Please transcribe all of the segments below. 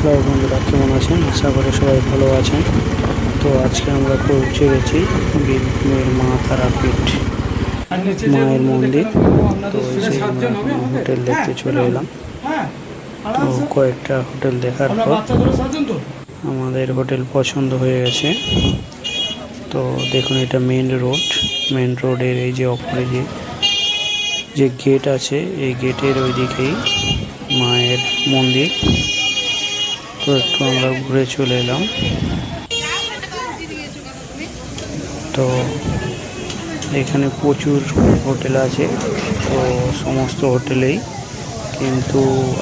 Hello বন্ধুরা কেমন আছেন? আশা করি সবাই ভালো আছেন। তো আজকে আমরা পৌঁছে গেছি বীরভূমের মা তারাপীঠ মায়ের মন্দির। তো সেই হোটেল দেখতে চলে এলাম। তো কয়েকটা হোটেল দেখার পর আমাদের হোটেল পছন্দ হয়ে গেছে। তো দেখুন, এটা মেন রোড। মেন রোডের এই যে অপরে যে যে গেট আছে, এই গেটের ওই দিকেই মায়ের মন্দির। তো একটু আমরা ঘুরে চলে এলাম। তো এখানে প্রচুর হোটেল আছে, তো সমস্ত হোটেলেই। কিন্তু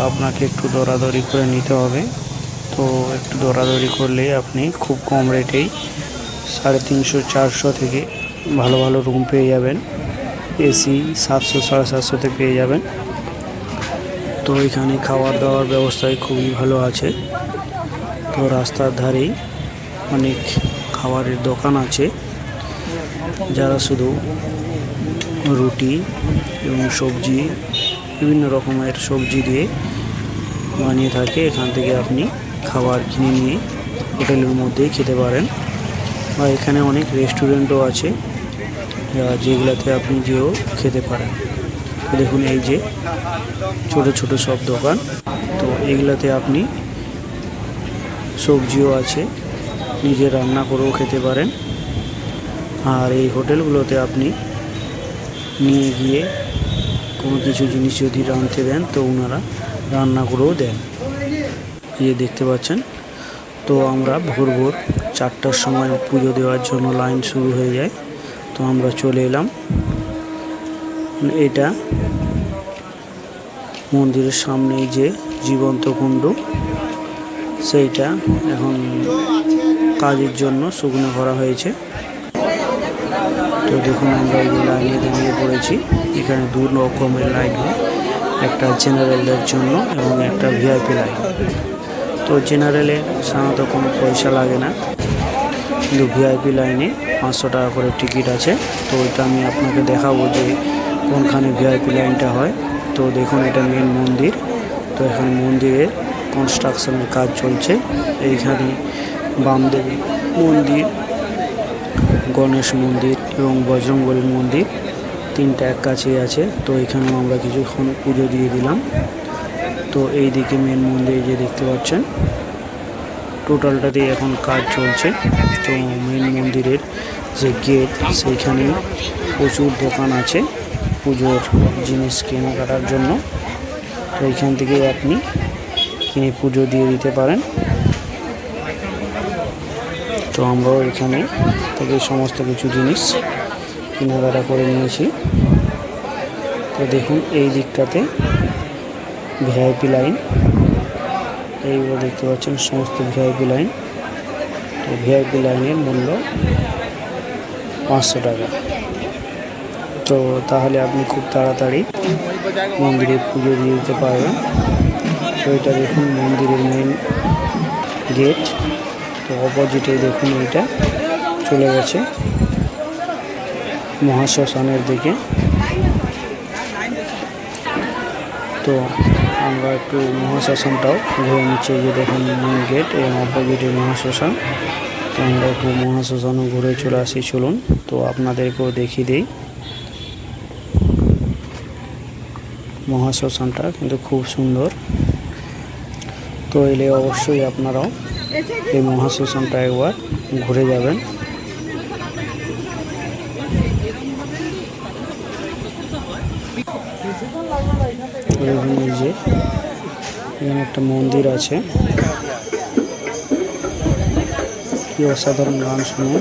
আপনাকে একটু দরাদরি করে নিতে হবে। তো একটু দরাদরি করলেই আপনি খুব কম রেটেই সাড়ে তিনশো, চারশো থেকে ভালো ভালো রুম পেয়ে যাবেন। এসি সাতশো, সাড়ে সাতশোতে পেয়ে যাবেন। তো এখানে খাওয়ার দাওয়ার ব্যবস্থায় খুবই ভালো আছে। তো রাস্তার ধারেই অনেক খাবারের দোকান আছে, যারা শুধু রুটি এবং সবজি, বিভিন্ন রকমের সবজি দিয়ে বানিয়ে থাকে। এখান থেকে আপনি খাবার কিনে নিয়ে হোটেলের মধ্যেই খেতে পারেন। বা এখানে অনেক রেস্টুরেন্টও আছে যেগুলোতে আপনি যেও খেতে পারেন। দেখুন, এই যে ছোট ছোট সব দোকান, তো এগুলাতে আপনি সবজিও আছে, নিজে রান্না করেও খেতে পারেন। আর এই হোটেলগুলোতে আপনি নিয়ে গিয়ে কোনো কিছু জিনিস যদি রাঁধতে দেন, তো ওনারা রান্না করেও দেন। এই যে দেখতে পাচ্ছেন, তো আমরা ভোর ভোর চারটার সময় পুজো দেওয়ার জন্য লাইন শুরু হয়ে যায়। তো আমরা চলে এলাম। এটা মন্দিরের সামনেই যে জীবন্ত কুণ্ড। সেইটা এখন কাজের জন্য শুকনো করা হয়েছে। তো দেখুন আমরা এই লাইনে দাঁড়িয়ে পড়েছি। এখানে দু রকমের লাইন হয়। একটা জেনারেলের জন্য এবং একটা ভিআইপি লাইন। তো জেনারেলে সাধারণত কোনো পয়সা লাগে না। কিন্তু ভিআইপি লাইনে পাঁচশো টাকা করে টিকিট আছে। তো ওইটা আমি আপনাকে দেখাবো যে কোনখানে ভিআইপি লাইনটা হয়। তো দেখুন এটা মেন মন্দির। তো এখানে মন্দিরের কনস্ট্রাকশনের কাজ চলছে। এইখানে বামদেবী মন্দির, গণেশ মন্দির এবং বজরংবলীর মন্দির তিনটা এক কাছেই আছে। তো এখানেও আমরা কিছুক্ষণ পুজো দিয়ে দিলাম। তো এই দিকে মেন মন্দির যে দেখতে পাচ্ছেন টোটালটাতেই এখন কাজ চলছে। তো মেন মন্দিরের যে গেট সেইখানে প্রচুর দোকান আছে পুজোর জিনিস কেনাকাটার জন্য। তো এইখান থেকে আপনি কিনে পুজো দিয়ে দিতে পারেন। তো আমরাও এখানে থেকে সমস্ত কিছু জিনিস কেনাকাটা করে নিয়েছি। তো দেখুন, এই দিকটাতে ভিআইপি লাইন এইগুলো দেখতে পাচ্ছেন, সমস্ত ভিআইপি লাইন তো ভিআইপি লাইনের মূল্য পাঁচশো টাকা। তো তাহলে আপনি খুব তাড়াতাড়ি মন্দিরে পুজো দিয়ে দিতে পারবেন। তো এটা দেখুন মন্দিরের মেন গেট তো অপোজিটে দেখুন এটা চলে গেছে মহাশ্মশানের দিকে। তো আমরা একটু মহাশ্মশানটাও ঘুরে নিচ্ছি যে দেখুন মেন গেট এবং অপোজিটে মহাশ্মশান। তো আমরা একটু মহাশ্মশানও ঘুরে চলে আসি, চলুন। তো আপনাদেরকেও দেখিয়ে দিই। মহাশ্মশানটা কিন্তু খুব সুন্দর। তো এলে অবশ্যই আপনারাও এই মহাশ্মশানটা একবার ঘুরে যাবেন। যে, এখানে একটা মন্দির আছে। কি অসাধারণ গান শুনে।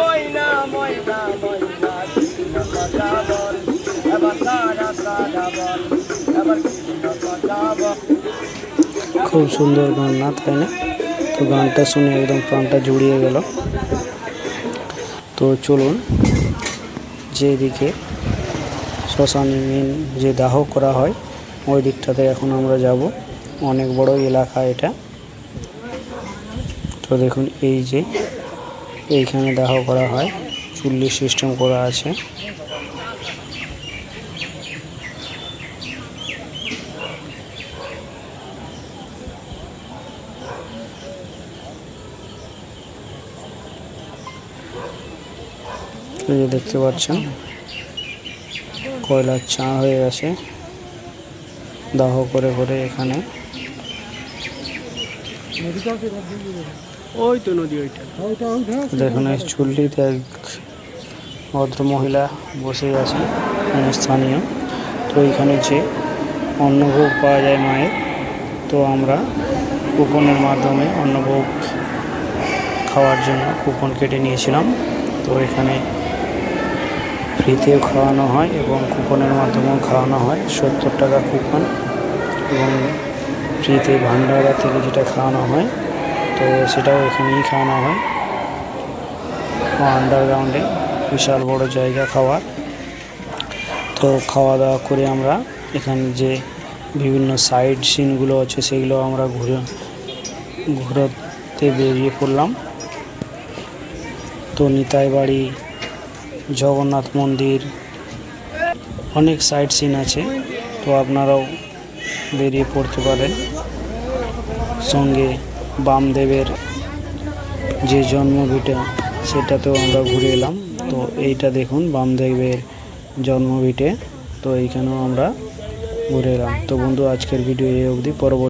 ময়না ময়না খুব সুন্দর গান না, তাই না? তো গানটা শুনে একদম প্রাণটা জুড়িয়ে গেল। তো চলুন, যেদিকে শ্মশানে মেন যে দাহ করা হয়, ওই দিকটাতে এখন আমরা যাব। অনেক বড় এলাকা এটা। তো দেখুন, এই যে এইখানে দাহ করা হয়, চুল্লি সিস্টেম করা আছে। দেখতে পাচ্ছেন, কয়লার চা হয়ে গেছে। দাহ করে করে এখানে। ওই তো নদী, ওইটা। দেখুন, এই চুল্লিতে এক ভদ্র মহিলা বসে আছে স্থানীয়। তো এখানে যে অন্নভোগ পাওয়া যায় মায়ের, তো আমরা কুপনের মাধ্যমে অন্নভোগ খাওয়ার জন্য কুপন কেটে নিয়েছিলাম। তো এখানে ফ্রিতেও খাওয়ানো হয় এবং কুপনের মাধ্যমেও খাওয়ানো হয়, সত্তর টাকা কুপন। এবং ফ্রিতে ভান্ডারা থেকে যেটা খাওয়ানো হয় তো সেটাও এখানেই খাওয়ানো হয়। আন্ডারগ্রাউন্ডে বিশাল বড় জায়গা খাওয়ার তো খাওয়া দাওয়া করে আমরা এখানে যে বিভিন্ন সাইড সিনগুলো আছে সেগুলো আমরা ঘুরে ঘুরতে বেরিয়ে পড়লাম। তো নিতাই বাড়ি, জগন্নাথ মন্দির, অনেক সাইড সিন আছে। তো আপনারাও বেরিয়ে পড়তে পারেন। সঙ্গে বামদেবের যে জন্মভিটা সেটা তো আমরা ঘুরে এলাম। তো এইটা দেখুন, বামদেবের জন্মভিটে। তো এইখানেও আমরা ঘুরে এলাম। তো বন্ধু, আজকের ভিডিও এই অবধি। পরবর্তী